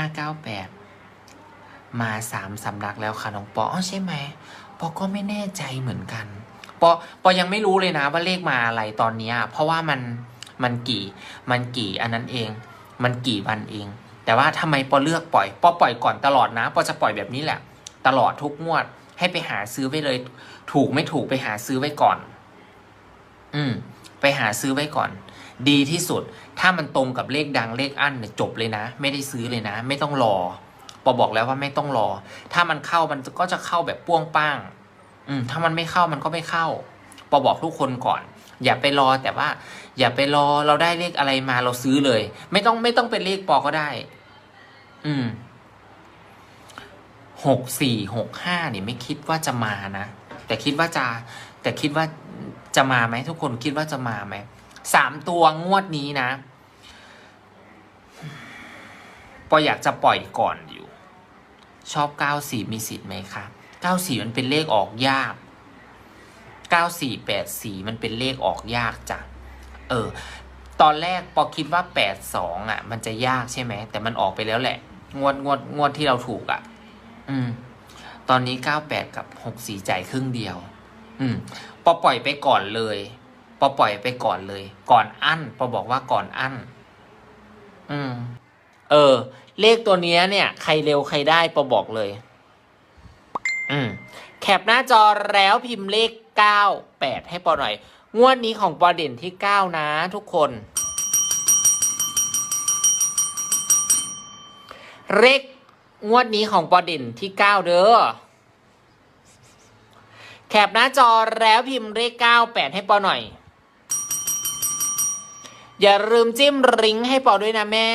ห้าเก้าแปดมาสามสำนักแล้วค่ะน้องปออ๋อใช่ไหมปอก็ไม่แน่ใจเหมือนกันปอปอยังไม่รู้เลยนะว่าเลขมาอะไรตอนนี้เพราะว่ามันมันกี่มันกี่อันนั้นเอง มันกี่วันเอง แต่ว่าทำไมปอเลือกปล่อยปอปล่อยก่อนตลอดนะปอจะปล่อยแบบนี้แหละ ตลอดทุกงวด ให้ไปหาซื้อไว้เลย ถูกไม่ถูกไปหาซื้อไว้ก่อน อืม ไปหาซื้อไว้ก่อน ดีที่สุด ถ้ามันตรงกับเลขดังเลขอั้นเนี่ยจบเลยนะ ไม่ได้ซื้อเลยนะ ไม่ต้องรอปอบอกแล้วว่าไม่ต้องรอ ถ้ามันเข้ามันก็จะเข้าแบบป้วงป้าง อืมถ้ามันไม่เข้ามันก็ไม่เข้าปอบอกทุกคนก่อน อย่าไปรอแต่ว่า อย่าไปรอเราได้เลขอะไรมาเราซื้อเลย ไม่ต้องไม่ต้องเป็นเลขปอก็ได้ อืมหกสี่หกห้าเนี่ยไม่คิดว่าจะมานะแต่คิดว่าจะ แต่คิดว่าจะมาไหมทุกคนคิดว่าจะมาไหม สามตัวงวดนี้นะ ปออยากจะปล่อยก่อนอยู่ ชอบเก้าสี่มีสิทธิ์ไหมคะเก้าสี่มันเป็นเลขออกยากเก้าสี่แปดสี่มันเป็นเลขออกยากจ้ะ เออ ตอนแรกปอคิดว่าแปดสองอะ มันจะยากใช่ไหม แต่มันออกไปแล้วแหละ งวดงวดงวดที่เราถูกอะ อืม ตอนนี้เก้าแปดกับหกสี่จ่ายครึ่งเดียว อืม ปอปล่อยไปก่อนเลย ปอปล่อยไปก่อนเลย ก่อนอั้นปอบอกว่าก่อนอั้น อืม เออ เลขตัวนี้เนี่ย ใครเร็วใครได้ปอบอกเลย อืม แคปหน้าจอแล้วพิมพ์เลขเก้าแปดให้ปอหน่อย งวดนี้ของปอเด่นที่เก้านะทุกคน เลขงวดนี้ของปอเด่นที่เก้าเด้อแคปหน้าจอแล้วพิมพ์เลขเก้าแปดให้ปอหน่อย อย่าลืมจิ้มริงให้ปอด้วยนะแม่